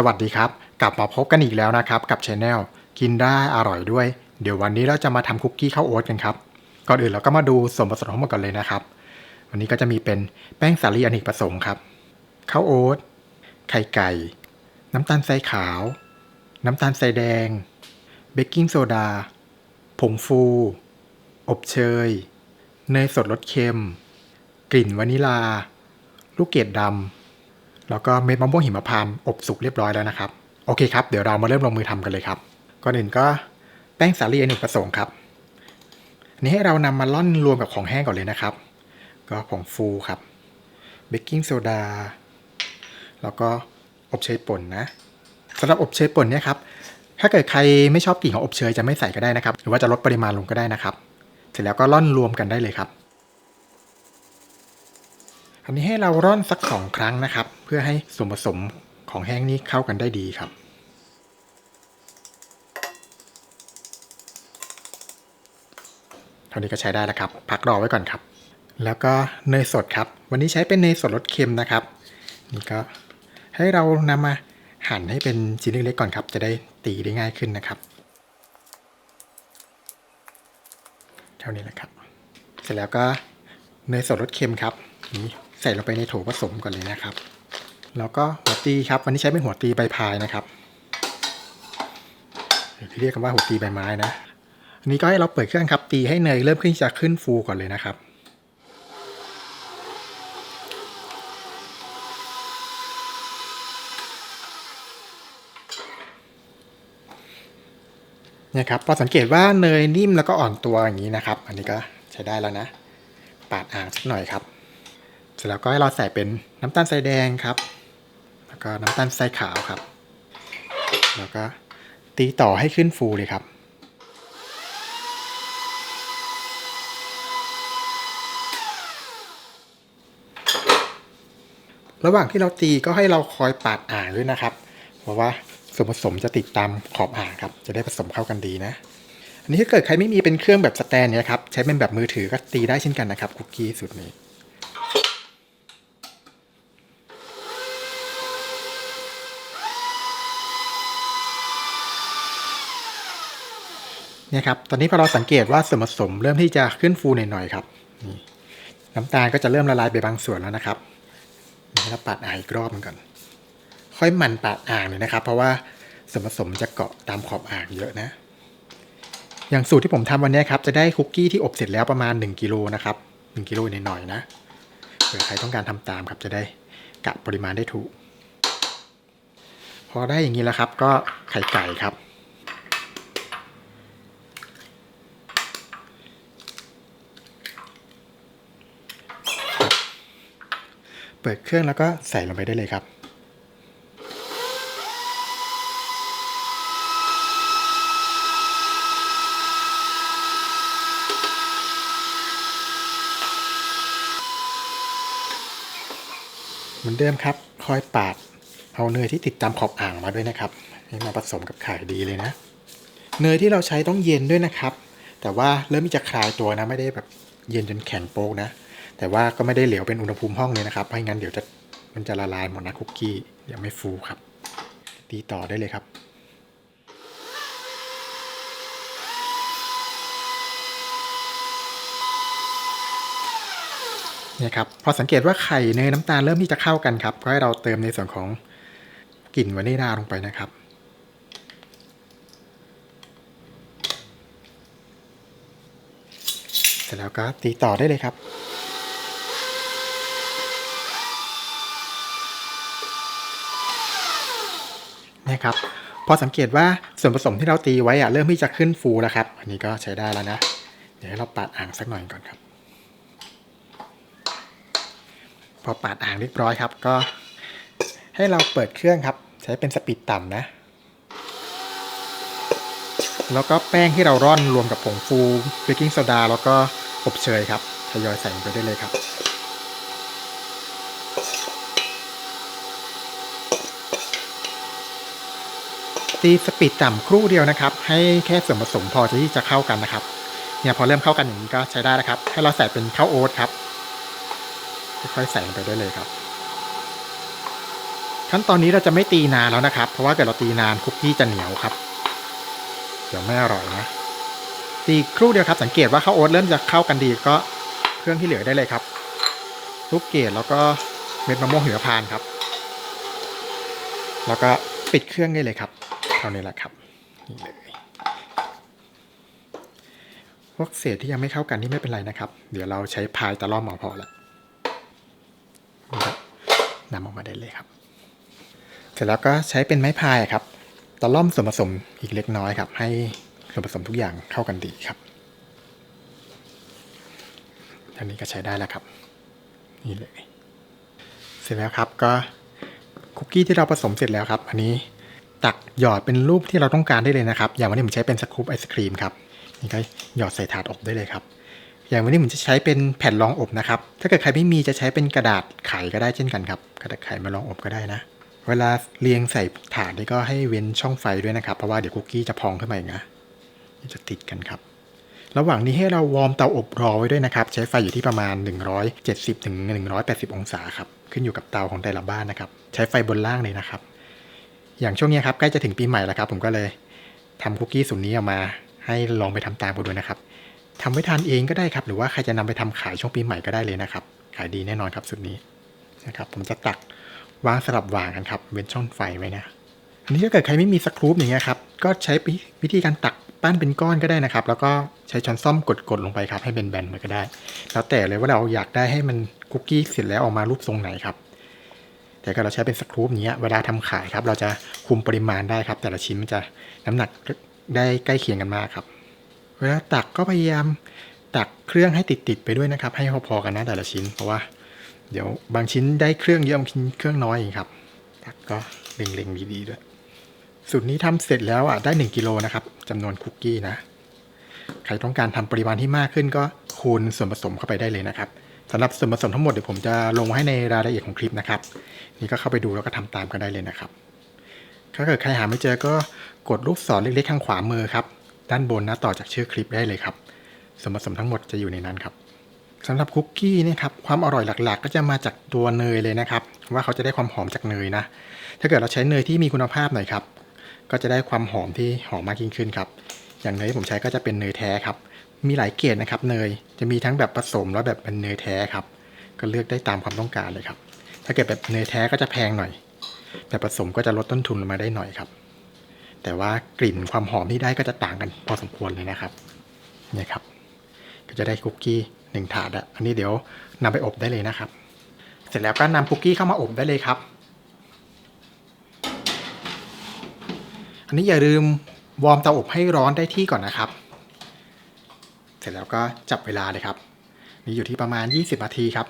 สวัสดีครับ กลับมาพบกันอีกแล้วนะครับ กับช anel กินได้อร่อยด้วย เดี๋ยววันนี้เราจะมาทำคุกกี้ข้าวโอ๊ตกันครับ ก่อนอื่นเราก็มาดูส่วนผสมทั้งหมดก่อนเลยนะครับ วันนี้ก็จะมีเป็นแป้งสาลีอเนกประสงค์ครับข้าวโอ๊ตไข่ไก่ น้ำตาลทรายขาว น้ำตาลทรายแดง เบกกิ้งโซดา ผงฟู อบเชย เนยสดรสเค็ม กลิ่นวานิลา ลูกเกดดำ แล้วก็เม็ดมะม่วงหิมพานต์อบสุกเรียบร้อยแล้วนะครับ โอเคครับ เดี๋ยวเรามาเริ่มลงมือทำกันเลยครับ ก่อนอื่นก็แป้งสาลีอเนกประสงค์ครับนี้ให้เรานำมาล่อนรวมกับของแห้งก่อนเลยนะครับ ก็ผงฟูครับเบกกิ้งโซดาแล้วก็อบเชยป่นนะสำหรับอบเชยป่นเนี่ยครับถ้าเกิดใครไม่ชอบกลิ่นของอบเชยจะไม่ใส่ก็ได้นะครับ หรือว่าจะลดปริมาณลงก็ได้นะครับ เสร็จแล้วก็ล่อนรวมกันได้เลยครับ อันนี้ให้เราร่อนสักสองครั้งนะครับ เพื่อให้ส่วนผสมของแห้งนี้เข้ากันได้ดีครับเท่านี้ก็ใช้ได้แล้วครับ พักรอไว้ก่อนครับ แล้วก็เนยสดครับ วันนี้ใช้เป็นเนยสดรสเค็มนะครับ นี่ก็ให้เรานำมาหั่นให้เป็นชิ้นเล็กๆก่อนครับ จะได้ตีได้ง่ายขึ้นนะครับเท่านี้แหละครับ เสร็จแล้วก็เนยสดรสเค็มครับนี่ ใส่ลงไปในโถผสมก่อนเลยนะครับ แล้วก็หัวตีครับวันนี้ใช้เป็นหัวตีใบพายนะครับหรือที่เรียกกันว่าหัวตีใบไม้นะอันนี้ก็ให้เราเปิดเครื่องครับตีให้เนยเริ่มขึ้นจะขึ้นฟูก่อนเลยนะครับเนี่ยครับพอสังเกตว่าเนยนิ่มแล้วก็อ่อนตัวอย่างนี้นะครับ อันนี้ก็ใช้ได้แล้วนะ ปาดอ่างสักหน่อยครับ เสร็จแล้วก็ให้เราใส่เป็นน้ำตาลทรายแดงครับ แล้วก็น้ำตาลทรายขาวครับ แล้วก็ตีต่อให้ขึ้นฟูเลยครับระหว่างที่เราตีก็ให้เราคอยปาดอ่างด้วยนะครับ เพราะว่าส่วนผสมจะติดตามขอบอ่างครับ จะได้ผสมเข้ากันดีนะ อันนี้ถ้าเกิดใครไม่มีเป็นเครื่องแบบสแตนเนี่ยครับ ใช้เป็นแบบมือถือก็ตีได้เช่นกันนะครับคุกกี้สูตรนี้ เนี่ยครับ ตอนนี้พอเราสังเกตว่าส่วนผสมเริ่มที่จะขึ้นฟูหน่อยๆครับน้ำตาลก็จะเริ่มละลายไปบางส่วนแล้วนะครับเดี๋ยวเราปัดอ่างอีกรอบหนึงก่อน ค่อยหมันปัดอ่างเลยนะครับ เพราะว่าส่วนผสมจะเกาะตามขอบอ่างเยอะนะ อย่างสูตรที่ผมทำวันนี้ครับ จะได้คุกกี้ที่อบเสร็จแล้วประมาณ 1กิโลนะครับ1กิโลหน่อยๆนะเผื่อใครต้องการทำตามครับจะได้กะปริมาณได้ถูก พอได้อย่างนี้แล้วครับ ก็ไข่ไก่ครับ ปิดเครื่องแล้วก็ใส่ลงไปได้เลยครับ เหมือนเดิมครับ คอยปาดเอาเนยที่ติดตามขอบอ่างมาด้วยนะครับให้มาผสมกับไข่ดีเลยนะ เนยที่เราใช้ต้องเย็นด้วยนะครับ แต่ว่าเริ่มจะคลายตัวนะไม่ได้แบบเย็นจนแข็งโป๊กนะ แต่ว่าก็ไม่ได้เหลวเป็นอุณหภูมิห้องเลยนะครับไม่งั้นเดี๋ยวจะมันจะละลายหมดนะคุกกี้เดี๋ยวไม่ฟูครับ ตีต่อได้เลยครับเนี่ยครับพอสังเกตว่าไข่เนยน้ำตาลเริ่มที่จะเข้ากันครับก็ให้เราเติมในส่วนของกลิ่นวานิลาลงไปนะครับ เสร็จแล้วก็ตีต่อได้เลยครับ นี่ยครับพอสังเกตว่าส่วนผสมที่เราตีไว้อะเริ่มที่จะขึ้นฟูแล้วครับ อันนี้ก็ใช้ได้แล้วนะ เดี๋ยวให้เราปาดอ่างสักหน่อยก่อนครับ พอปาดอ่างเรียบร้อยครับ ก็ให้เราเปิดเครื่องครับ ใช้เป็นสปีดต่ำนะ แล้วก็แป้งที่เราร่อนรวมกับผงฟูเบกกิ้งโซดาแล้วก็อบเชยครับทยอยใส่ลงไปได้เลยครับ ตีสปีดต่ำครู่เดียวนะครับ ให้แค่ส่วนผสมพอที่จะเข้ากันนะครับ เนี่ยพอเริ่มเข้ากันอย่างนี้ก็ใช้ได้แล้วครับ ให้เราใส่เป็นข้าวโอ๊ตครับค่อยๆใส่ลงไปได้เลยครับ ขั้นตอนนี้เราจะไม่ตีนานแล้วนะครับ เพราะว่าเกิดเราตีนานคุกกี้จะเหนียวครับ เดี๋ยวไม่อร่อยนะ ตีครู่เดียวครับ สังเกตว่าข้าวโอ๊ตเริ่มจะเข้ากันดีก็เครื่องที่เหลือได้เลยครับลูกเกดแล้วก็เม็ดมะม่วงหิมพานครับ แล้วก็ปิดเครื่องได้เลยครับ เท่านี้แหละครับนี่เลยพวกเศษที่ยังไม่เข้ากันนี่ไม่เป็นไรนะครับ เดี๋ยวเราใช้พายตะล่อมหมอพอละนี่ครับนำออกมาได้เลยครับ เสร็จแล้วก็ใช้เป็นไม้พายครับตะล่อมส่วนผสมอีกเล็กน้อยครับ ให้ส่วนผสมทุกอย่างเข้ากันดีครับอันนี้ก็ใช้ได้แล้วครับ นี่เลย เสร็จแล้วครับก็คุกกี้ที่เราผสมเสร็จแล้วครับ อันนี้ ตักหยอดเป็นรูปที่เราต้องการได้เลยนะครับ อย่างวันนี้ผมใช้เป็นสกู๊ปไอศครีมครับนี่ก็หยอดใส่ถาดอบได้เลยครับ อย่างวันนี้ผมจะใช้เป็นแผ่นรองอบนะครับ ถ้าเกิดใครไม่มีจะใช้เป็นกระดาษไขก็ได้เช่นกันครับ กระดาษไขมารองอบก็ได้นะ เวลาเรียงใส่ถาดนี่ก็ให้เว้นช่องไฟด้วยนะครับ เพราะว่าเดี๋ยวคุกกี้จะพองขึ้นมาอีกนะจะติดกันครับ ระหว่างนี้ให้เราวอร์มเตาอบรอไว้ด้วยนะครับ ใช้ไฟอยู่ที่ประมาณ 170ถึง180 องศาครับ ขึ้นอยู่กับเตาของแต่ละบ้านนะครับ ใช้ไฟบนล่างเลยนะครับ อย่างช่วงนี้ครับใกล้จะถึงปีใหม่แล้วครับ ผมก็เลยทำคุกกี้สูตรนี้ออกมา ให้ลองไปทำตามกันดูนะครับทำไว้ทานเองก็ได้ครับ หรือว่าใครจะนำไปทำขายช่วงปีใหม่ก็ได้เลยนะครับ ขายดีแน่นอนครับสูตรนี้นะครับ ผมจะตักวางสลับวางกันครับเว้นช่องไฟไว้นะอันนี้ถ้าเกิดใครไม่มีสครูปอย่างเงี้ยครับก็ใช้วิธีการตักปั้นเป็นก้อนก็ได้นะครับ แล้วก็ใช้ช้อนส้อมกดๆลงไปครับให้เป็นแบนๆมันก็ได้ แล้วแต่เลยว่าเราอยากได้ให้มันคุกกี้เสร็จแล้วออกมารูปทรงไหนครับ แต่ก็เราใช้เป็นสครูปอย่างเงี้เวลาทำขายครับ เราจะคุมปริมาณได้ครับ แต่ละชิ้นมันจะน้ำหนักได้ใกล้เคียงกันมากครับ เวลาตักก็พยายามตักเครื่องให้ติดๆไปด้วยนะครับ ให้พอๆกันนะแต่ละชิ้น เพราะว่าเดี๋ยวบางชิ้นได้เครื่องเยอะบางชิ้นเครื่องน้อยเองครับตักก็เล็งๆดีๆด้วยสูตรนี้ทำเสร็จแล้วอะได้ 1กิโลนะครับจำนวนคุกกี้นะ ใครต้องการทำปริมาณที่มากขึ้นก็คูณส่วนผสมเข้าไปได้เลยนะครับ สำหรับส่วนผสมทั้งหมดเดี๋ยวผมจะลงให้ในรายละเอียดของคลิปนะครับ นี่ก็เข้าไปดูแล้วก็ทำตามกันได้เลยนะครับ ถ้าเกิดใครหาไม่เจอก็กดลูกศรเล็กๆข้างขวามือครับ ด้านบนนะต่อจากชื่อคลิปได้เลยครับ ส่วนผสมทั้งหมดจะอยู่ในนั้นครับสำหรับคุกกี้เนี่ยครับความอร่อยหลักๆ ก็จะมาจากตัวเนยเลยนะครับ ว่าเขาจะได้ความหอมจากเนยนะ ถ้าเกิดเราใช้เนยที่มีคุณภาพหน่อยครับ ก็จะได้ความหอมที่หอมมากยิ่งขึ้นครับ อย่างเนยที่ผมใช้ก็จะเป็นเนยแท้ครับ มีหลายเกรดนะครับเนย จะมีทั้งแบบผสมแล้วแบบเป็นเนยแท้ครับ ก็เลือกได้ตามความต้องการเลยครับ ถ้าเกิดแบบเนยแท้ก็จะแพงหน่อย แบบผสมก็จะลดต้นทุนลงมาได้หน่อยครับ แต่ว่ากลิ่นความหอมที่ได้ก็จะต่างกันพอสมควรเลยนะครับเนี่ยครับ ก็จะได้คุกกี้หนึ่งถาดอะอันนี้เดี๋ยวนำไปอบได้เลยนะครับ เสร็จแล้วก็นำคุกกี้เข้ามาอบได้เลยครับ อันนี้อย่าลืมวอร์มเตาอบให้ร้อนได้ที่ก่อนนะครับ ร็จแล้วก็จับเวลาเลยครับ นี่อยู่ที่ประมาณ 20นาทีครับ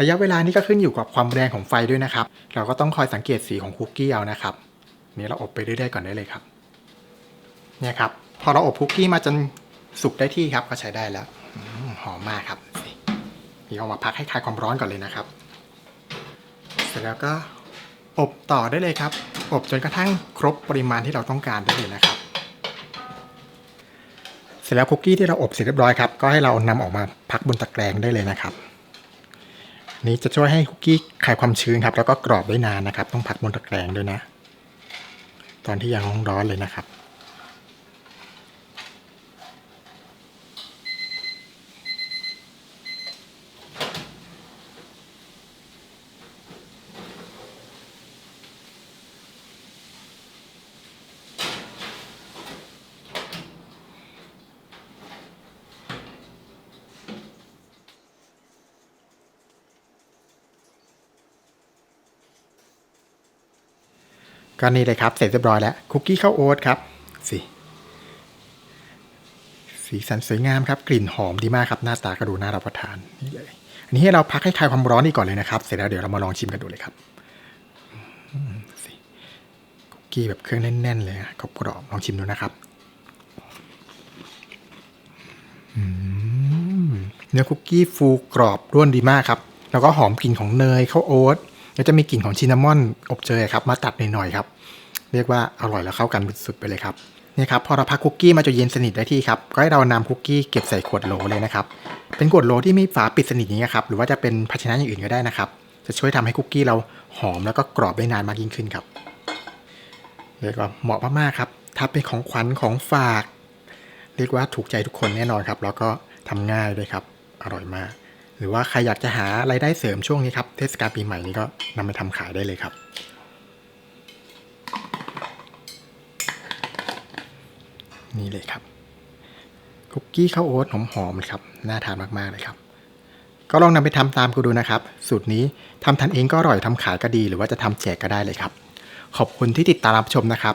ระยะเวลานี้ก็ขึ้นอยู่กับความแรงของไฟด้วยนะครับ เราก็ต้องคอยสังเกตสีของคุกกี้เอานะครับ นี่เราอบไปเรื่อยๆก่อนได้เลยครับ เนี่ยครับ พอเราอบคุกกี้มาจนสุกได้ที่ครับก็ใช้ได้แล้วอหอมมากครับนี่เอามาพักให้คลายความร้อนก่อนเลยนะครับ เสร็จแล้วก็อบต่อได้เลยครับ อบจนกระทั่งครบปริมาณที่เราต้องการได้เลยนะครับ ร็จแล้วคุกกี้ที่เราอบเสร็จเรียบร้อยครับก็ให้เรานำออกมาพักบนตะแกรงได้เลยนะครับ นี้จะช่วยให้คุกกี้คลายความชื้นครับแล้วก็กรอบได้นานนะครับ ต้องพักบนตะแกรงด้วยนะ ตอนที่ยังร้อนเลยนะครับ ก็นี่เลยครับ เสร็จเรียบร้อยแล้วคุกกี้ข้าวโอ๊ตครับสีสีสันสวยงามครับ กลิ่นหอมดีมากครับ หน้าตาก็ดูน่ารับประทานนี่เลยอันนี้ให้เราพักให้คลายความร้อนนี่ก่อนเลยนะครับ เสร็จแล้วเดี๋ยวเรามาลองชิมกันดูเลยครับสิคุกกี้แบบเครื่องแน่นๆเลยกรอบกรอบลองชิมดูนะครับเนื้อคุกกี้ฟูกรอบร่วนดีมากครับ แล้วก็หอมกลิ่นของเนยข้าวโอ๊ต แล้วจะมีกลิ่นของชินนามอนอบเชยครับมาตัดหน่อยๆครับเรียกว่าอร่อยแล้วเข้ากันสุดๆไปเลยครับนี่ครับพอเราพักคุกกี้มาจนเย็นสนิทได้ที่ครับก็ให้เรานำคุกกี้เก็บใส่ขวดโหลเลยนะครับเป็นขวดโหลที่มีฝาปิดสนิทอย่างนี้ครับหรือว่าจะเป็นภาชนะอย่างอื่นก็ได้นะครับ จะช่วยทำให้คุกกี้เราหอมแล้วก็กรอบได้นานมากยิ่งขึ้นครับเรียกว่าเหมาะมากๆครับถ้าเป็นของขวัญของฝาก เรียกว่าถูกใจทุกคนแน่นอนครับ แล้วก็ทำง่ายด้วยครับ อร่อยมาก หรือว่าใครอยากจะหารายได้เสริมช่วงนี้ครับ เทศกาลปีใหม่นี้ก็นำไปทำขายได้เลยครับ นี่เลยครับคุกกี้ข้าวโอ๊ตหอมๆเลยครับน่าทานมากๆเลยครับ ก็ลองนำไปทำตามกูดูนะครับ สูตรนี้ทำทานเองก็อร่อยทำขายก็ดี หรือว่าจะทำแจกก็ได้เลยครับ ขอบคุณที่ติดตามรับชมนะครับ